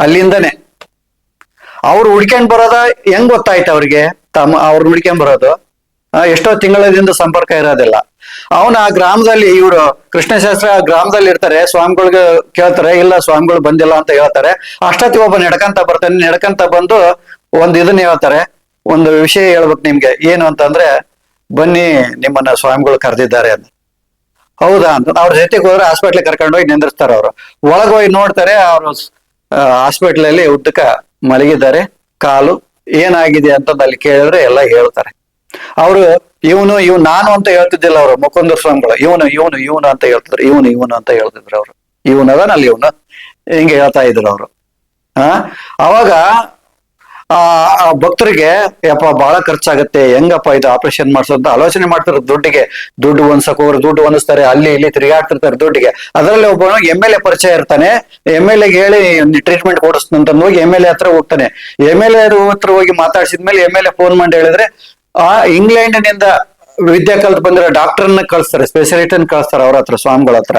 ಅಲ್ಲಿಂದನೇ. ಅವ್ರು ಹುಡ್ಕೊಂಡ್ ಬರೋದ ಹೆಂಗ್ ಗೊತ್ತಾಯ್ತು ಅವ್ರಿಗೆ? ತಮ್ಮ ಅವ್ರು ಹುಡ್ಕೊಂಡ್ ಬರೋದು? ಎಷ್ಟೋ ತಿಂಗಳದಿಂದ ಸಂಪರ್ಕ ಇರೋದಿಲ್ಲ. ಅವನ ಆ ಗ್ರಾಮದಲ್ಲಿ ಇವರು ಕೃಷ್ಣಶಾಸ್ತ್ರ ಆ ಗ್ರಾಮದಲ್ಲಿ ಇರ್ತಾರೆ, ಸ್ವಾಮಿಗಳಿಗೆ ಕೇಳ್ತಾರೆ, ಇಲ್ಲ ಸ್ವಾಮಿಗಳು ಬಂದಿಲ್ಲ ಅಂತ ಹೇಳ್ತಾರೆ. ಅಷ್ಟೊತ್ತಿಗೆ ಒಬ್ಬ ನಡ್ಕಂತ ಬರ್ತಾನೆ, ನಡ್ಕಂತ ಬಂದು ಒಂದು ಇದನ್ನ ಹೇಳ್ತಾರೆ. ಒಂದು ವಿಷಯ ಹೇಳ್ಬೇಕು ನಿಮ್ಗೆ, ಏನು ಅಂತಂದ್ರೆ, ಬನ್ನಿ ನಿಮ್ಮನ್ನ ಸ್ವಾಮಿಗಳು ಕರೆದಿದ್ದಾರೆ ಅಂತ. ಹೌದಾ ಅಂತ. ಅವ್ರ ಜೊತೆಗೆ ಹೋದ್ರೆ ಹಾಸ್ಪಿಟ್ಲಿಗೆ ಕರ್ಕೊಂಡು ಹೋಗಿ ನಿಂದಿರ್ತಾರೆ ಅವರು. ಒಳಗೋಗಿ ನೋಡ್ತಾರೆ, ಅವರು ಹಾಸ್ಪಿಟ್ಲ್ ಅಲ್ಲಿ ಉದ್ದಕ ಮಲಗಿದ್ದಾರೆ. ಕಾಲು ಏನಾಗಿದೆ ಅಂತ ಅಲ್ಲಿ ಕೇಳಿದ್ರೆ ಎಲ್ಲ ಹೇಳ್ತಾರೆ. ಅವರು ಇವನು, ಇವ್ ನಾನು ಅಂತ ಹೇಳ್ತಿದ್ದಿಲ್ಲ ಅವರು ಮುಕುಂದರ್ ಸ್ವಾಮಿಗಳು. ಇವನು ಇವನು ಇವನು ಅಂತ ಹೇಳ್ತಿದ್ರು. ಇವನು ಇವನು ಅಂತ ಹೇಳ್ತಿದ್ರು ಅವರು. ಇವನದನಲ್ಲಿ ಇವನು? ಹಿಂಗೆ ಹೇಳ್ತಾ ಇದ್ರು ಅವರು. ಆ? ಅವಾಗ ಆ ಭಕ್ತರಿಗೆ, ಯಪ್ಪ ಬಹಳ ಖರ್ಚಾಗತ್ತೆ, ಹೆಂಗಪ್ಪ ಇದು ಆಪರೇಷನ್ ಮಾಡ್ಸೋದು ಆಲೋಚನೆ ಮಾಡ್ತಾರೆ ದುಡ್ಡಿಗೆ. ದುಡ್ಡು ಹೊಂದ್ಸಕ್ ಹೋಗ್ರು, ದುಡ್ಡು ಹೊಂದಿಸ್ತಾರೆ, ಅಲ್ಲಿ ಇಲ್ಲಿ ತಿರುಗಾಡ್ತಿರ್ತಾರೆ ದುಡ್ಡಿಗೆ. ಅದರಲ್ಲಿ ಒಬ್ಬ ಎಂ ಎಲ್ ಎ ಪರಿಚಯ ಇರ್ತಾನೆ. ಎಂ ಎಲ್ ಎಗೆ ಹೇಳಿ ಟ್ರೀಟ್ಮೆಂಟ್ ಕೊಡಿಸ್ತಂತ ಹೋಗಿ ಎಂ ಎಲ್ ಎ ಹತ್ರ ಹೋಗ್ತಾನೆ. ಎಂ ಎಲ್ ಎ ಹತ್ರ ಹೋಗಿ ಮಾತಾಡ್ಸಿದ್ಮೇಲೆ ಎಂ ಎಲ್ ಎ ಫೋನ್ ಮಾಡಿ ಹೇಳಿದ್ರೆ, ಆ ಇಂಗ್ಲೆಂಡ್ನಿಂದ ವಿದ್ಯಾ ಕಲ್ತ್ ಬಂದಿರೋ ಡಾಕ್ಟರ್ನ ಕಳಿಸ್ತಾರೆ ಸ್ಪೆಷಲಿಸ್ಟ್ ಕಳಿಸ್ತಾರೆ ಅವ್ರ ಹತ್ರ, ಸ್ವಾಮಿಗಳ ಹತ್ರ.